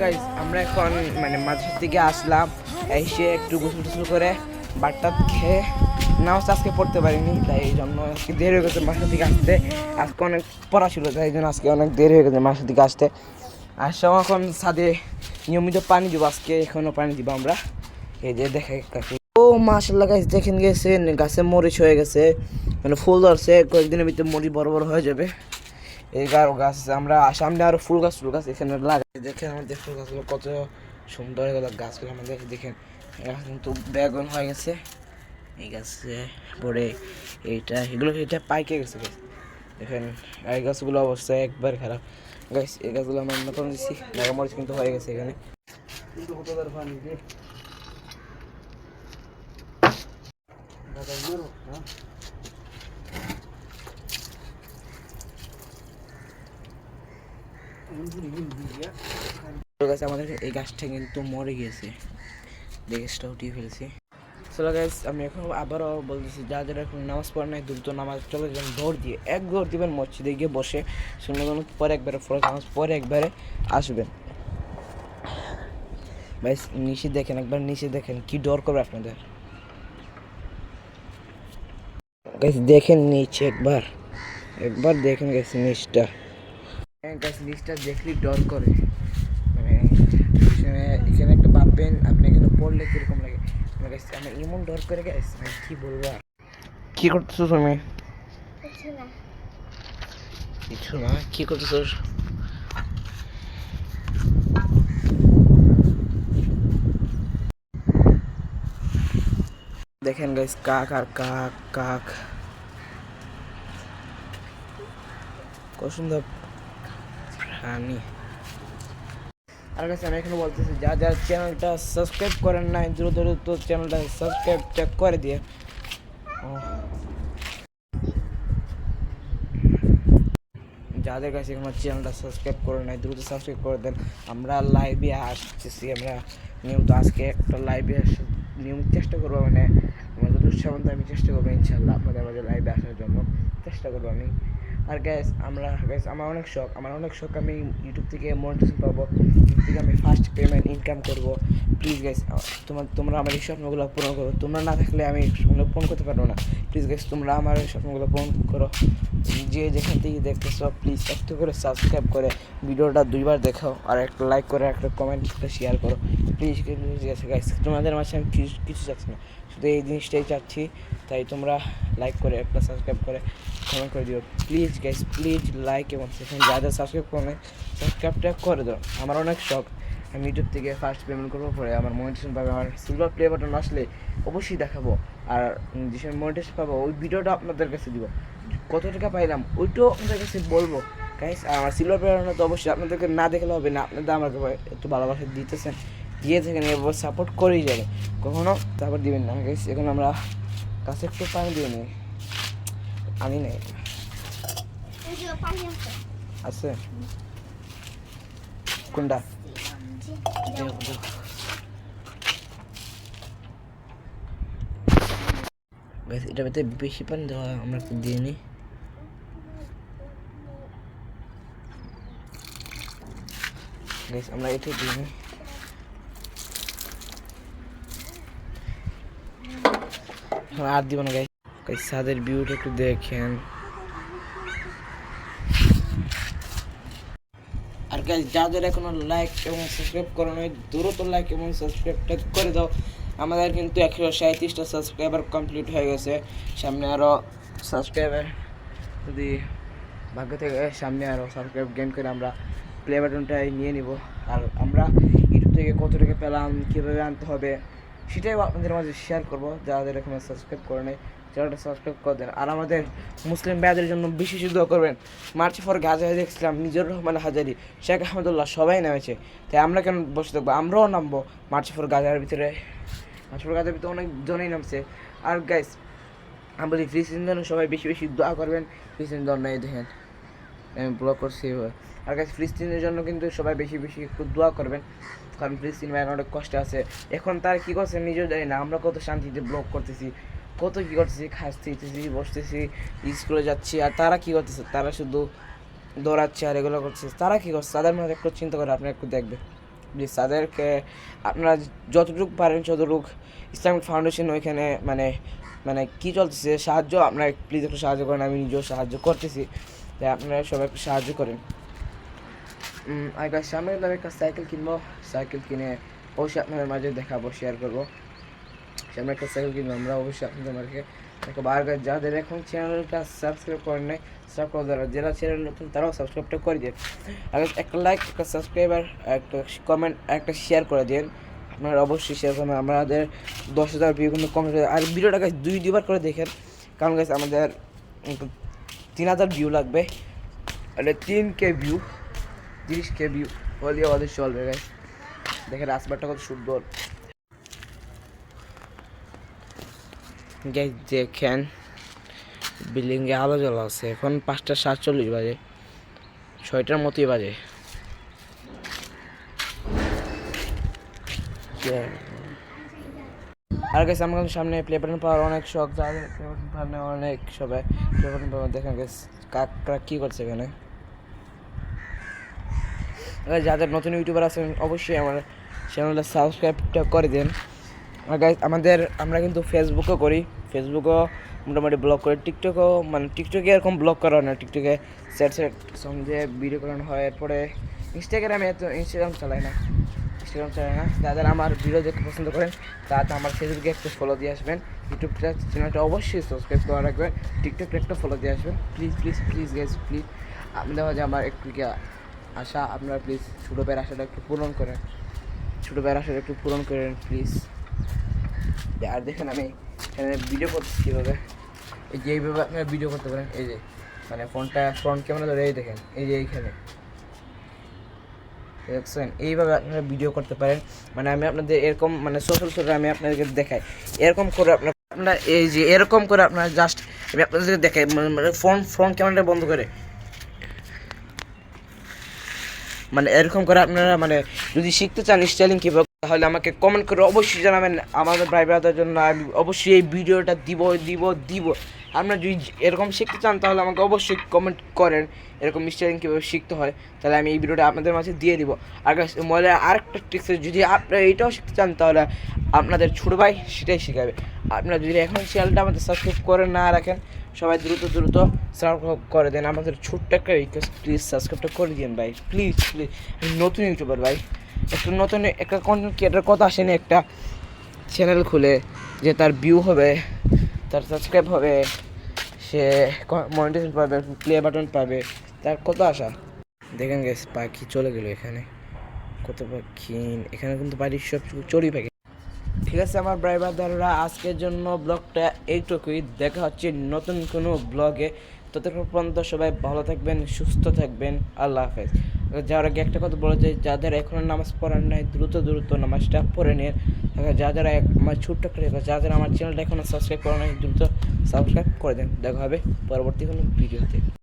Guys আমরা এখন মানে মাদ্রাসা থেকে আসলাম। এসে একটু গোসল টোসল করে বাটটা খেয়ে নামাজ আজকে পড়তে পারিনি, তাই এই জন্য আজকে দেরি হয়ে গেছে মাসা থেকে আসতে। আজকে অনেক পড়া ছিল, তাই জন্য আজকে অনেক দেরি হয়ে গেছে মাসা থেকে আসতে। আসলাম এখন সাদে নিয়মিত পানি দিব, আজকে এখনও পানি দিব আমরা। এই যে দেখে। ও মাশাল্লাহ গাছ দেখেন গেছে গাছে মরিচ হয়ে গেছে। মানে ফুল ধরছে, কয়েকদিনের ভিতরে মরিচ বড় বড় হয়ে যাবে। এই গাছ গাছ, আমরা সামনে আরও ফুল গাছ ফুল গাছ এখানে লাগাই। দেখেন আমাদের ফুল গাছগুলো কত সুন্দর এগুলো গাছগুলো আমাদের দেখেন। কিন্তু বেগুন হয়ে গেছে। এই গাছে পরে এইটা, এগুলো এটা পাইকে গেছে গাছ দেখেন, এই গাছগুলো অবস্থা একবার খারাপ। গাছ এই গাছগুলো আমরা নতুন দিচ্ছি মরিচ কিন্তু হয়ে গেছে এখানে। কিন্তু আমাদের এই গাছটা কিন্তু মরে গিয়েছে। উঠিয়ে চলো গাছ আমি এখন আবারও বলতেছি যা যারা এখন নামাজ পড়ে নাই, দ্রুত নামাজ চলে যাবেন দৌড় দিয়ে, এক দৌড় দিবেন, মসজিদে গিয়ে বসে শূন্য পরে একবারে ফরজ নামাজ, পরে একবারে আসবেন। ভাই নিচে দেখেন, একবার নিচে দেখেন, কি ডর করবে আপনাদের। গাইস দেখেন নিচে একবার। একবার দেখেন গাইস নিচটা। গাইস নিচটা দেখলেই ডর করে। মানে এখানে এখানে একটা ভাববেন আপনি এখানে পড়লে কীরকম লাগে? মানে গাইস আমি এমন ডর করে গাইস মানে কি বলব আর? কি করতেছো তুমি? কিছু না? কি করতেছো? দেখেন গাইস কাক আর কাক কাক। কত সুন্দর প্রাণী। আর কাছে আমি এখানে বলতেছি, যা যা চ্যানেলটা সাবস্ক্রাইব করেন নাই, দ্রুত দ্রুত চ্যানেলটা সাবস্ক্রাইবটা করে দিয়ে। যাদের কাছে আমার চ্যানেলটা সাবস্ক্রাইব করে নাই, দ্রুত সাবস্ক্রাইব করে দেন। আমরা লাইভে আসতেছি, আমরা নিয়মিত আজকে একটা লাইভে আসা নিয়মিত চেষ্টা করব মানে আমার যত সামন্ত আমি চেষ্টা করব ইনশাল্লাহ আপনাদের আমাদের লাইভে আসার জন্য। চেষ্টা করব আমি। আর গ্যাস আমরা গ্যাস আমার অনেক শখ, আমার অনেক শখ আমি ইউটিউব থেকে মনিটাইজেশন পাবো ইউটিউব থেকে আমি ফার্স্ট পেমেন্ট ইনকাম করব। প্লিজ গ্যাস তোমার তোমরা আমার এই স্বপ্নগুলো পূরণ করো। তোমরা না থাকলে আমি স্বপ্নগুলো পূরণ করতে পারব না। প্লিজ গ্যাস তোমরা আমার এই স্বপ্নগুলো পূরণ করো। যে যেখান থেকে দেখতেছো প্লিজ একটু করে সাবস্ক্রাইব করে ভিডিওটা দুইবার দেখাও আর একটা লাইক করে একটা কমেন্ট একটা শেয়ার করো। প্লিজ গাইস তোমাদের মাঝে আমি কিছু কিছু চাচ্ছি না। শুধু এই জিনিসটাই চাচ্ছি। তাই তোমরা লাইক করে একটা সাবস্ক্রাইব করে কমেন্ট করে দিও। প্লিজ গাইস প্লিজ লাইক এবং সেখানে যাদের সাবস্ক্রাইব করে সাবস্ক্রাইবটা করে দাও। আমার অনেক শখ। আমি ইউটিউব থেকে ফার্স্ট পেমেন্ট করব, পরে আমার মনিটেশন পাবে। আমার সিলভার প্লে বাটন আসলে অবশ্যই দেখাবো। আর যে সময় মনিটেশন পাবো, ওই ভিডিওটা আপনাদের কাছে দিব। কত টাকা পাইলাম, ওইটাও আপনাদের কাছে বলব। গাইস আমার সিলভার প্লে বাটন তো অবশ্যই আপনাদেরকে না দেখলে হবে না। আপনাদের আমাকে একটু ভালোবাসা দিতেছেন। দিয়ে থাকেন এবার সাপোর্ট করেই যাবে। কখনো তারপর দিবেন না। গাইস এখন আমরা কাছে একটু পানি দিয়ে নিই আনি নাই। আছে? কোনটা? এটা ভিতরে বেশি পানি দেওয়া আমরা একটু দিয়ে নিই। আমরা এটা দিয়ে নিই। আর দিব না গাইস ছাদের ভিউটা একটু দেখেন। আর গাইস যাদের এখনও লাইক এবং সাবস্ক্রাইব করো নাই, দ্রুত লাইক এবং সাবস্ক্রাইবটা করে দাও। আমাদের কিন্তু একশো সাঁত্রিশটা সাবস্ক্রাইবার কমপ্লিট হয়ে গেছে। সামনে আরও সাবস্ক্রাইবার যদি ভাগ্য থেকে সামনে আরও সাবস্ক্রাইব গেম করে আমরা প্লে বাটনটাই নিয়ে নিব। আর আমরা ইউটিউব থেকে কত টাকা পেলাম, কীভাবে আনতে হবে সেটাই আপনাদের মাঝে শেয়ার করব যাদের এখনও সাবস্ক্রাইব করে নেই চ্যানেলটা সাবস্ক্রাইব করে দেন। আর আমাদের মুসলিম ভাইদের জন্য বিশেষ দোয়া করবেন। মার্চ ফর গাজা দেখছিলাম, নিজের রহমান হাজারি, শেখ আহমদুল্লাহ সবাই নেমেছে। তাই আমরা কেন বসে থাকব? আমরাও নামবো মার্চ ফর গাজার ভিতরে। মার্চ ফর গাজার ভিতরে অনেক জনই নামছে। আর গাইস আমি বলি সবাই বেশি বেশি দোয়া করবেন। দল নেই, দেখেন। আমি ব্লগ করছি। আর কাছে ফিলিস্তিনের জন্য কিন্তু সবাই বেশি বেশি একটু দোয়া করবেন, কারণ ফিলিস্তিন ভাইয়ের অনেক কষ্ট আছে। এখন তার কী করছে নিজেও জানি না, আমরা কত শান্তিতে ব্লগ করতেছি, কত কী করতেছি, খাচ্তেছি, বসতেছি স্কুলে যাচ্ছি, আর তারা কী করতেছে? তারা শুধু দৌড়াচ্ছে আর এগুলো করছে। তারা কী করছে? তাদের মধ্যে একটু চিন্তা করে আপনি একটু দেখবেন। প্লিজ তাদেরকে আপনারা যতটুকু পারেন ততটুকু ইসলামিক ফাউন্ডেশন ওইখানে মানে মানে কী চলতেছে, সাহায্য আপনারা প্লিজ একটু সাহায্য করেন, আমি নিজেও সাহায্য করতেছি। তাই আপনারা সবাই একটু সাহায্য করেন। আর সামনে গেলে একটা সাইকেল কিনবো সাইকেল কিনে অবশ্যই আপনাদের মাঝে দেখাবো শেয়ার করব। সামনে একটা সাইকেল কিনবো, আমরা অবশ্যই আপনাদের মাঝে বার গাছ যাদের এখন চ্যানেলটা সাবস্ক্রাইব করেন নাই সাবস্ক্রাইব করে যারা চ্যানেল নতুন, তারাও সাবস্ক্রাইবটা করে দিন। আর একটা লাইক একটা সাবস্ক্রাইব আর একটা কমেন্ট একটা শেয়ার করে দিন। আপনারা অবশ্যই শেয়ার করবেন। আমাদের দশ হাজার ভিউ কিন্তু কমে যাবে। আর ভিডিওটা গাছ দুই দুবার করে দেখেন। কারণ গাছ আমাদের তিন হাজার ভিউ লাগবে। মানে তিন কে ভিউ তিরিশ কে ভিউ হলে আমাদের চলবে গাছ দেখেন আসবারটা কত সুন্দর। গাইজ দেখেন, বিল্ডিংয়ে আলো জ্বলা আছে। এখন পাঁচটা সাতচল্লিশ বাজে। ছয়টার মতোই বাজে। আর গেছে আমার সামনে প্লে বাটন পাওয়ার অনেক শখ, যাদের অনেক সবাই প্লে বাটন পাওয়ার দেখেন গেছে কাকরা কী করছে এখানে? যাদের নতুন ইউটিউবার আছেন, অবশ্যই আমার চ্যানেলটা সাবস্ক্রাইবটা করে দিন। আর গাইজ আমাদের, আমরা কিন্তু ফেসবুকও করি। ফেসবুকও মোটামুটি ব্লগ করি। টিকটকও মানে টিকটকে এরকম ব্লগ করা হয় না। টিকটকে স্যাট স্যাট সং দিয়ে ভিডিও করানো হয়। এরপরে ইনস্টাগ্রামে এত ইনস্টাগ্রাম চালাই না। ইনস্টাগ্রাম চালাই না। যাদের আমার ভিডিও দেখতে পছন্দ করেন, তারা আমার ফেসবুকে একটু ফলো দিয়ে আসবেন। ইউটিউবটা চ্যানেলটা অবশ্যই সাবস্ক্রাইব করে রাখবেন। টিকটকটা একটু ফলো দিয়ে আসবেন। Please please please guys please আমি দেখা যায় আমার একটু আশা আপনারা প্লিজ ছোটো ভাইয়ের আশাটা একটু পূরণ করেন। ছোটো ভাইয়ের আশাটা একটু পূরণ করেন প্লিজ আর দেখেন আমি এখানে ভিডিও করতেছি কীভাবে। এই যে এইভাবে আপনারা ভিডিও করতে পারেন, এই যে মানে ফোনটা ফ্রন্ট ক্যামেরা ধরে এই দেখেন, এই যে এইখানে। দেখছেন? এইভাবে আপনারা ভিডিও করতে পারেন। মানে আমি আপনাদের এরকম মানে সোশ্যাল সোশ্যাল আমি আপনাদেরকে দেখাই। এরকম করে আপনার, আপনারা এই যে এরকম করে আপনারা জাস্ট আমি আপনাদেরকে দেখাই মানে ফোন ফ্রন্ট ক্যামেরাটা বন্ধ করে। মানে এরকম করে আপনারা মানে যদি শিখতে চান স্টাইলিং কীভাবে তাহলে আমাকে কমেন্ট করে অবশ্যই জানাবেন। আমাদের ভাই ব্রাদার জন্য আমি অবশ্যই এই ভিডিওটা দিব দিব দিব। আপনারা যদি এরকম শিখতে চান, তাহলে আমাকে অবশ্যই কমেন্ট করেন এরকম স্টাইলিং কীভাবে শিখতে হয়। তাহলে আমি এই ভিডিওটা আপনাদের মাঝে দিয়ে দিব। আর মনে আরেকটা ট্রিক্স যদি আপনারা এটাও শিখতে চান, তাহলে আপনাদের ছোটো ভাই সেটাই শেখাবে। আপনারা যদি এখন চ্যানেলটা আমাদের সাবস্ক্রাইব করে না রাখেন সবাই দ্রুত দ্রুত সাবস্ক্রাইব করে দেন। আমাদের ছোট্ট একটা রিকোয়েস্ট প্লিজ সাবস্ক্রাইবটা করে দিন ভাই। প্লিজ প্লিজ আমি নতুন ইউটিউবার ভাই। একটা নতুন, একটা কন্টেন্ট ক্রিয়েটার কথা আসেনি, একটা চ্যানেল খুলে যে তার ভিউ হবে, তার সাবস্ক্রাইব হবে, সে মনিটাইজেশন পাবে প্লে বাটন পাবে, তার কত আশা দেখেন গেছে পাখি চলে গেল এখানে। কত পাখি, এখানে কিন্তু বাড়ির সব চড়ি পাখি ঠিক আছে আমার ব্রাইভারদাররা আজকের জন্য ব্লগটা এইটুকুই। দেখা হচ্ছে নতুন কোনো ব্লগে। ততক্ষণ পর্যন্ত সবাই ভালো থাকবেন সুস্থ থাকবেন। আল্লাহ হাফেজ। যাওয়ার আগে একটা কথা বলা যায় যাদের এখনও নামাজ পড়ার নাই দ্রুত দ্রুত নামাজটা পড়ে নিন। যাদের আমার ছোট্ট request, যাদের আমার চ্যানেলটা এখনও সাবস্ক্রাইব করা নাই দ্রুত সাবস্ক্রাইব করে দেন। দেখা হবে পরবর্তী কোনো ভিডিওতে